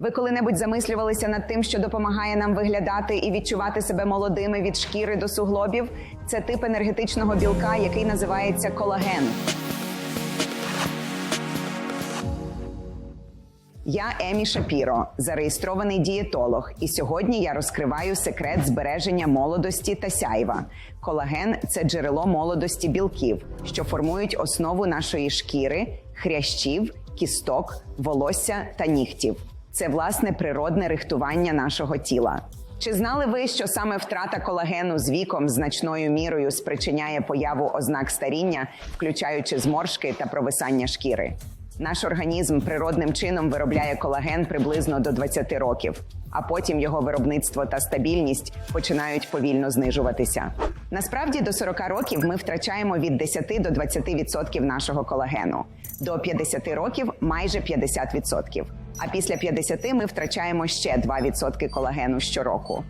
Ви коли-небудь замислювалися над тим, що допомагає нам виглядати і відчувати себе молодими від шкіри до суглобів? Це тип енергетичного білка, який називається колаген. Я Емі Шапіро, зареєстрований дієтолог, і сьогодні я розкриваю секрет збереження молодості та сяйва. Колаген це джерело молодості білків, що формують основу нашої шкіри, хрящів, кісток, волосся та нігтів. Це власне природне рихтування нашого тіла. Чи знали ви, що саме втрата колагену з віком значною мірою спричиняє появу ознак старіння, включаючи зморшки та провисання шкіри? Наш організм природним чином виробляє колаген приблизно до 20 років, а потім його виробництво та стабільність починають повільно знижуватися. Насправді до 40 років ми втрачаємо від 10 до 20% нашого колагену, до 50 років майже 50%. А після 50 ми втрачаємо ще 2% колагену щороку.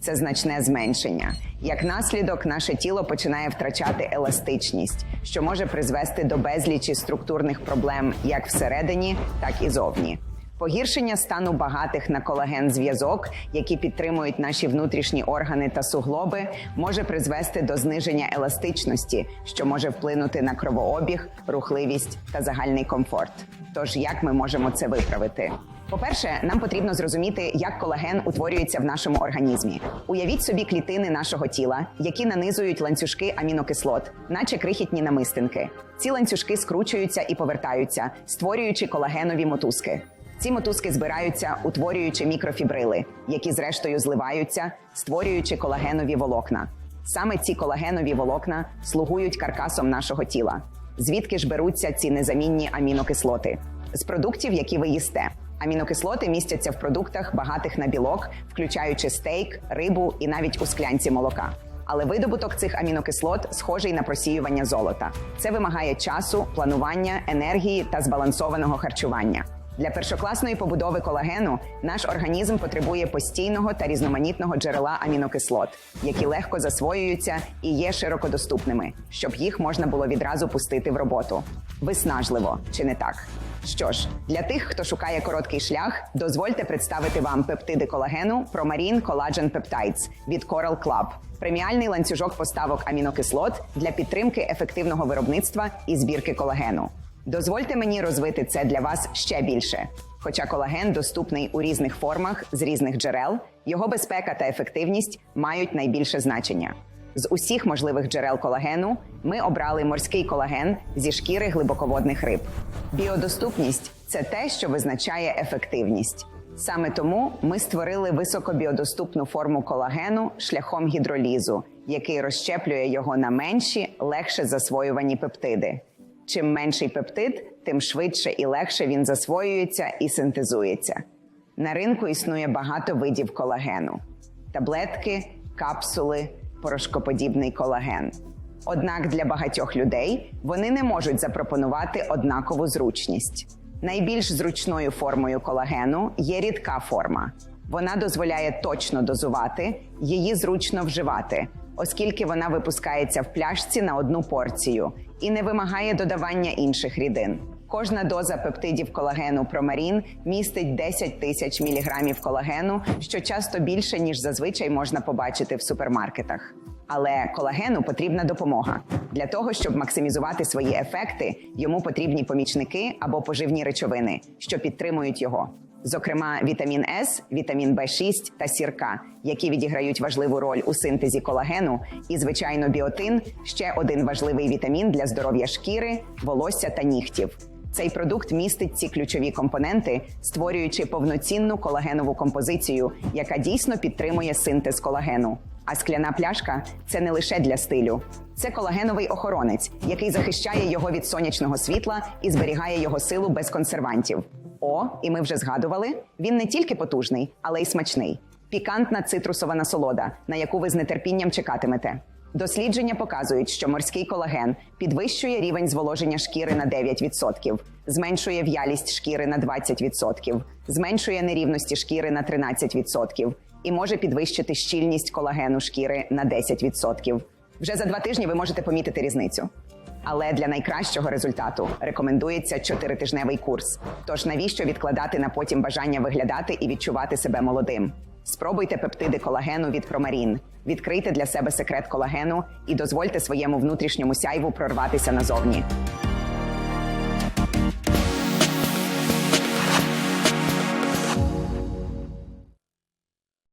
Це значне зменшення. Як наслідок, наше тіло починає втрачати еластичність, що може призвести до безлічі структурних проблем як всередині, так і зовні. Погіршення стану багатих на колаген зв'язок, які підтримують наші внутрішні органи та суглоби, може призвести до зниження еластичності, що може вплинути на кровообіг, рухливість та загальний комфорт. Тож як ми можемо це виправити? По-перше, нам потрібно зрозуміти, як колаген утворюється в нашому організмі. Уявіть собі клітини нашого тіла, які нанизують ланцюжки амінокислот, наче крихітні намистинки. Ці ланцюжки скручуються і повертаються, створюючи колагенові мотузки. Ці мотузки збираються, утворюючи мікрофібрили, які зрештою зливаються, створюючи колагенові волокна. Саме ці колагенові волокна слугують каркасом нашого тіла. Звідки ж беруться ці незамінні амінокислоти? З продуктів, які ви їсте. Амінокислоти містяться в продуктах, багатих на білок, включаючи стейк, рибу і навіть у склянці молока. Але видобуток цих амінокислот схожий на просіювання золота. Це вимагає часу, планування, енергії та збалансованого харчування. Для першокласної побудови колагену наш організм потребує постійного та різноманітного джерела амінокислот, які легко засвоюються і є широкодоступними, щоб їх можна було відразу пустити в роботу. Виснажливо, чи не так? Що ж, для тих, хто шукає короткий шлях, дозвольте представити вам пептиди колагену Promarine Collagen Peptides від Coral Club. Преміальний ланцюжок поставок амінокислот для підтримки ефективного виробництва і збірки колагену. Дозвольте мені розвити це для вас ще більше. Хоча колаген доступний у різних формах з різних джерел, його безпека та ефективність мають найбільше значення. З усіх можливих джерел колагену ми обрали морський колаген зі шкіри глибоководних риб. Біодоступність це те, що визначає ефективність. Саме тому ми створили високобіодоступну форму колагену шляхом гідролізу, який розщеплює його на менші, легше засвоювані пептиди. Чим менший пептид, тим швидше і легше він засвоюється і синтезується. На ринку існує багато видів колагену: таблетки, капсули, порошкоподібний колаген. Однак для багатьох людей вони не можуть запропонувати однакову зручність. Найбільш зручною формою колагену є рідка форма. Вона дозволяє точно дозувати, її зручно вживати, оскільки вона випускається в пляшці на одну порцію і не вимагає додавання інших рідин. Кожна доза пептидів колагену Промарін містить 10 тисяч міліграмів колагену, що часто більше ніж зазвичай можна побачити в супермаркетах. Але колагену потрібна допомога для того, щоб максимізувати свої ефекти. Йому потрібні помічники або поживні речовини, що підтримують його. Зокрема, вітамін С, вітамін В6 та сірка, які відіграють важливу роль у синтезі колагену, і звичайно, біотин ще один важливий вітамін для здоров'я шкіри, волосся та нігтів. Цей продукт містить ці ключові компоненти, створюючи повноцінну колагенову композицію, яка дійсно підтримує синтез колагену. А скляна пляшка це не лише для стилю, це колагеновий охоронець, який захищає його від сонячного світла і зберігає його силу без консервантів. О, і ми вже згадували, він не тільки потужний, але й смачний. Пікантна цитрусова насолода, на яку ви з нетерпінням чекатимете. Дослідження показують, що морський колаген підвищує рівень зволоження шкіри на 9%, зменшує в'ялість шкіри на 20%, зменшує нерівності шкіри на 13% і може підвищити щільність колагену шкіри на 10%. Вже за два тижні ви можете помітити різницю. Але для найкращого результату рекомендується чотиритижневий курс. Тож навіщо відкладати на потім бажання виглядати і відчувати себе молодим? Спробуйте пептиди колагену від Промарін. Відкрийте для себе секрет колагену і дозвольте своєму внутрішньому сяйву прорватися назовні.